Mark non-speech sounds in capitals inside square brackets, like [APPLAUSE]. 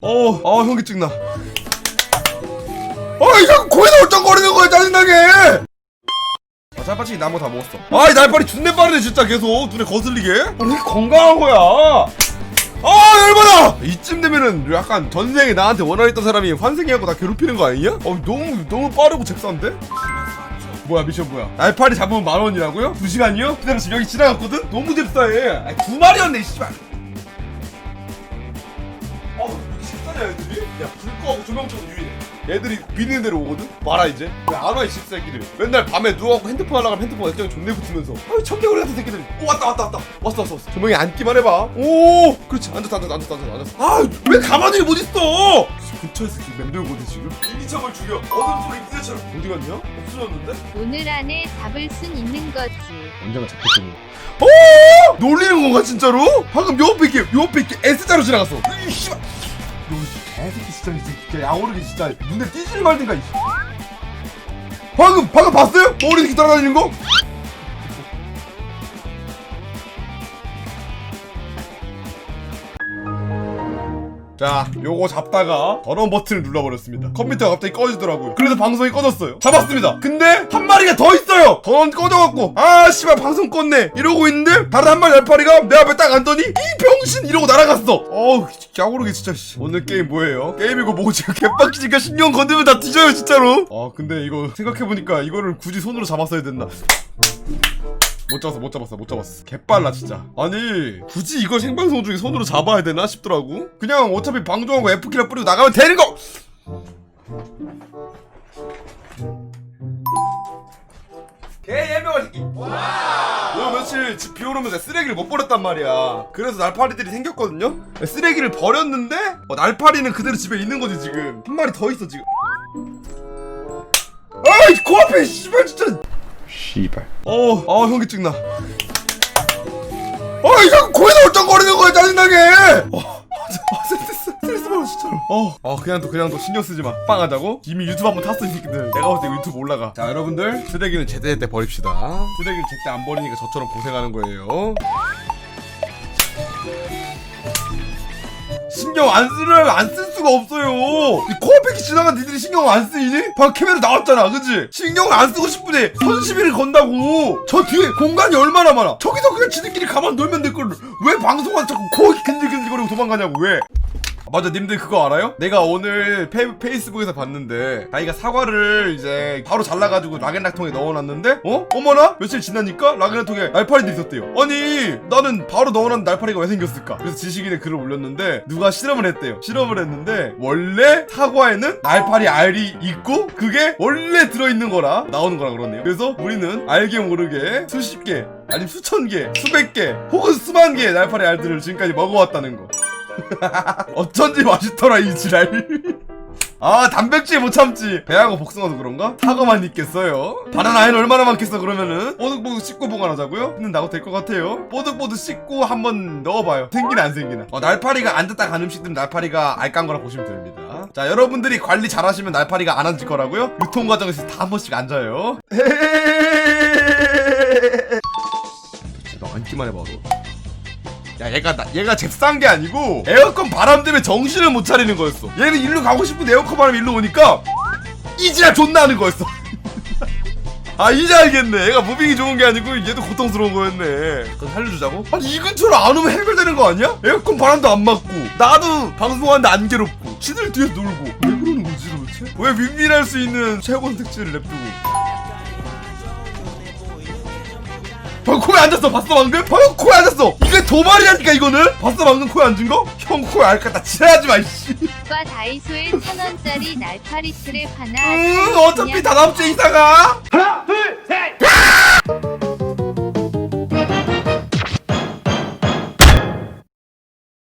어, 아 현기증 나. 아, 이거 코에다 얼쩡거리는 거야 짜증나게. 아, 짤파치기 나무 다 먹었어. 아, 이 날파리 준내 빠르네 진짜 계속 눈에 거슬리게. 아, 왜 이렇게 건강한 거야? 아, 열받아! 이쯤 되면은 약간 전생에 나한테 원하있던 사람이 환생해갖고 나 괴롭히는 거 아니냐? 어, 너무 너무 빠르고 잽싼데? 뭐야 미션 뭐야? 날파리 잡으면 만 원이라고요? 두 시간이요? 기다려 지금 여기 지나갔거든? 너무 잽싸해. 아니, 두 마리였네 씨발. 애들이? 야, 불 꺼하고 조명 켜고 유인해. 애들이 비는 대로 오거든? 봐라 이제. 왜안와 이 씹새끼들. 맨날 밤에 누워갖고 핸드폰 하려고 하면 핸드폰 액정에 존내 붙으면서. 아유 천개구리 같은 새끼들. 오 왔다 왔다 왔다. 왔어 왔어 왔어. 조명이 앉기만 해봐. 오, 그렇지. 앉았다 앉았다 앉았다 앉았다. 아왜 가만히 못 있어? 근처에서 지금 맴돌거든 지금. 이미창을 죽여. 어둠 속에 기대처럼. 어디 갔냐? 없어졌는데? 오늘 안에 잡을 순 있는 거지. 언젠가 잡혔더니. 오! 놀리는 건가 진짜로? 방금 요 앞에 이렇게 요 앞에 이렇게 S자로 지나갔어. 이 씨발. 너 개새끼 진짜 이 진짜 야오르게 진짜 눈에 띄지를 말든가 이. 방금 방금 봤어요? 머리 이렇게 따라다니는 거? 자, 요거 잡다가 전원 버튼을 눌러버렸습니다. 컴퓨터가 갑자기 꺼지더라고요. 그래서 방송이 꺼졌어요. 잡았습니다. 근데 한 마리가 더 있어요. 전원 꺼져갖고 아 씨발 방송 껐네 이러고 있는데 다른 한 마리 날파리가 내 앞에 딱 앉더니 이 병신 이러고 날아갔어. 어우 야구르게 진짜. 씨. 오늘 게임 뭐예요? 게임이고 뭐고 지금 개빡치니까 신경 건드면 다 뒤져요 진짜로. 아 근데 이거 생각해보니까 이거를 굳이 손으로 잡았어야 됐나? 못 잡았어 못 잡았어 못 잡았어. 개빨라 진짜. 아니 굳이 이걸 생방송 중에 손으로 잡아야 되나 싶더라고? 그냥 어차피 방종하고 F키를 뿌리고 나가면 되는 거! 개예명한 새끼 요 며칠 집 비오면서 쓰레기를 못 버렸단 말이야. 그래서 날파리들이 생겼거든요? 쓰레기를 버렸는데 어, 날파리는 그대로 집에 있는 거지 지금. 한 마리 더 있어 지금. 아이 코앞에 씨발 진짜 씨발. 어, 아 현기증 나. 아, 이거 코에다 얼쩡거리는 거야 짜증나게. 어, 아, 스트레스, 받아 진짜로. 어, 어 그냥 또 그냥 또 신경 쓰지 마. 빵하자고? 이미 유튜브 한번 탔어 이 새끼들. 내가 볼때 유튜브 올라가. 자 여러분들 쓰레기는 제때 때 버립시다. 쓰레기를 제때 안 버리니까 저처럼 고생하는 거예요. 신경 안 쓰려면 안쓸 수가 없어요. 이 코어팩이 지나간 니들이 신경 안 쓰이니? 방금 캐메라 나왔잖아, 그지? 신경을 안 쓰고 싶으니 선시비를 건다고. 저 뒤에 공간이 얼마나 많아. 저기서 그냥 지들끼리 가만 놀면 될 걸. 왜 방송한 자꾸 코 근질근질거리고 도망가냐고 왜? 맞아 님들 그거 알아요? 내가 오늘 페, 페이스북에서 봤는데 자기가 사과를 이제 바로 잘라가지고 락앤락통에 넣어놨는데 어? 어머나? 며칠 지나니까 락앤락통에 날파리들이 있었대요 아니 나는 바로 넣어놨는데 날파리가 왜 생겼을까? 그래서 지식인의 글을 올렸는데 누가 실험을 했대요 실험을 했는데 원래 사과에는 날파리 알이 있고 그게 원래 들어있는 거라 나오는 거라 그러네요 그래서 우리는 알게 모르게 수십 개 아니면 수천 개 수백 개 혹은 수만 개의 날파리 알들을 지금까지 먹어왔다는 거 [LAUGHS] 어쩐지 맛있더라 이 지랄 아 단백질 못 참지 배하고 복숭아도 그런가? 사과만 있겠어요 바나나에는 얼마나 많겠어 그러면은 뽀득뽀득 씻고 보관하자고요? 는다고 될 것 같아요 뽀득뽀득 씻고 한번 넣어봐요 생기나 안 생기나 어, 날파리가 앉았다 간 음식들은 날파리가 알깐 거라 보시면 됩니다 자 여러분들이 관리 잘하시면 날파리가 안 앉을 거라고요? 유통 과정에서 다 한 번씩 앉아요 너. 야 얘가 나, 얘가 잽싼 게 아니고 에어컨 바람 때문에 정신을 못 차리는 거였어 얘는 일로 가고 싶은데 에어컨 바람이 일로 오니까 이지랄 존나 하는 거였어 [LAUGHS] 아 이제 알겠네 얘가 무빙이 좋은 게 아니고 얘도 고통스러운 거였네 그럼 살려주자고? 아니 이 근처로 안 오면 해결되는 거 아니야? 에어컨 바람도 안 맞고 나도 방송하는데 안 괴롭고 지들 뒤에서 놀고 왜 그러는 거지 도대체? 왜 윈윈할 수 있는 최고 선택지를 냅두고 방금 코에 앉았어 봤어 방금? 방금 코에 앉았어 도발이라니까 이거는? 봤어 방금 코에 앉은 거? 형 코에 알까 다 지랄하지 마 이씨 오빠 다이소에 천 원짜리 날파리 트랩 하나. 음 어차피 다 다음 주에 이사가